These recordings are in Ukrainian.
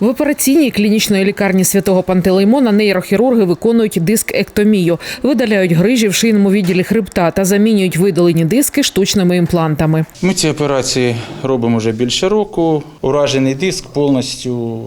В операційній клінічної лікарні святого Пантелеймона нейрохірурги виконують дискектомію, видаляють грижі в шийному відділі хребта та замінюють видалені диски штучними імплантами. Ми ці операції робимо вже більше року. Уражений диск повністю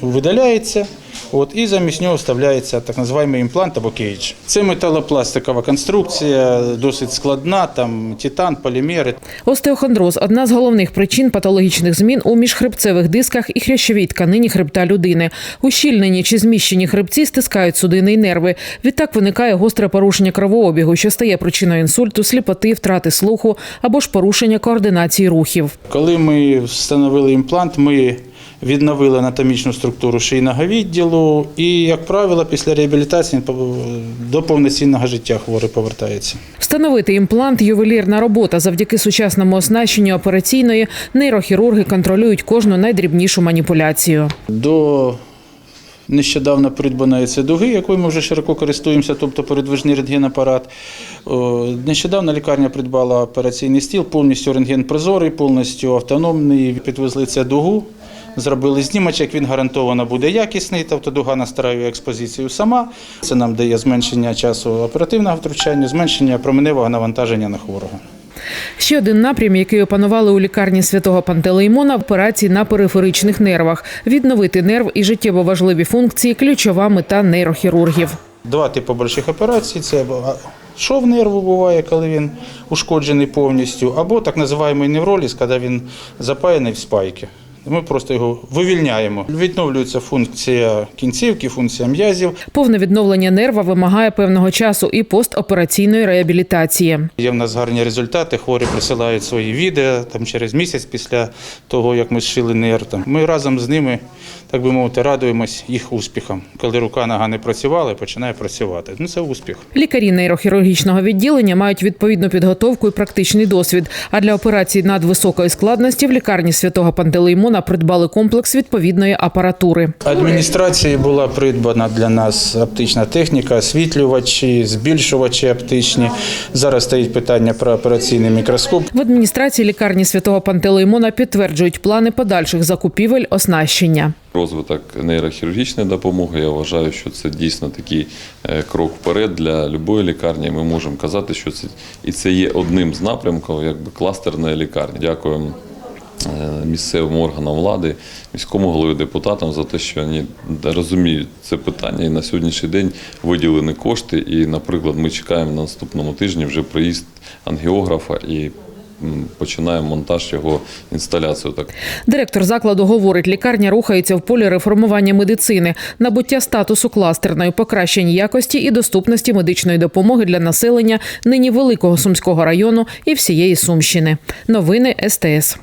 видаляється. От, і замість нього вставляється так званий імплант або кейдж. Це металопластикова конструкція, досить складна, там титан, полімери. Остеохондроз одна з головних причин патологічних змін у міжхребцевих дисках і хрящовій тканині хребта людини. Ущільнені чи зміщені хребці стискають судини й нерви. Відтак виникає гостре порушення кровообігу, що стає причиною інсульту, сліпоти, втрати слуху або ж порушення координації рухів. Коли ми встановили імплант, ми відновили анатомічну структуру шийного відділу і, як правило, після реабілітації до повноцінного життя хворий повертається. Встановити імплант ювелірна робота. Завдяки сучасному оснащенню операційної нейрохірурги контролюють кожну найдрібнішу маніпуляцію. До нещодавно придбаної це дуги, якою ми вже широко користуємося, тобто передвижний рентгенапарат. Нещодавно лікарня придбала операційний стіл, повністю рентген прозорий, повністю автономний. Підвезли це дугу. Зробили знімочок, він гарантовано буде якісний, тобто дуга настраює експозицію сама. Це нам дає зменшення часу оперативного втручання, зменшення променевого навантаження на хворого. Ще один напрям, який опанували у лікарні святого Пантелеймона – операції на периферичних нервах. Відновити нерв і життєво важливі функції – ключова мета нейрохірургів. Два типи больших операцій це шов нерву буває, коли він ушкоджений повністю, або так називаємо невроліз, коли він запаяний в спайки. Ми просто його вивільняємо. Відновлюється функція кінцівки, функція м'язів. Повне відновлення нерва вимагає певного часу і постопераційної реабілітації. Є в нас гарні результати. Хворі присилають свої відео там через місяць після того, як ми зшили нерв. Там ми разом з ними, так би мовити, радуємось їх успіхам. Коли рука нога не працювала, починає працювати. Ну це успіх. Лікарі нейрохірургічного відділення мають відповідну підготовку і практичний досвід. А для операцій надвисокої складності в лікарні святого Пантелеймона придбали комплекс відповідної апаратури. Адміністрації була придбана для нас оптична техніка, освітлювачі, збільшувачі оптичні. Зараз стоїть питання про операційний мікроскоп. В адміністрації лікарні святого Пантелеймона підтверджують плани подальших закупівель оснащення. Розвиток нейрохірургічної допомоги. Я вважаю, що це дійсно такий е, крок вперед для будь-якої лікарні. Ми можемо казати, що це і це є одним з напрямків, якби кластерної лікарні. Дякуємо місцевим органам влади, міському голові депутатам за те, що вони розуміють це питання і на сьогоднішній день виділені кошти. І, наприклад, ми чекаємо на наступному тижні вже приїзд ангіографа і. Починаємо монтаж його інсталяцію. Так Директор закладу говорить, лікарня рухається в полі реформування медицини, набуття статусу кластерної, покращення якості і доступності медичної допомоги для населення нині великого сумського району і всієї Сумщини. Новини СТС.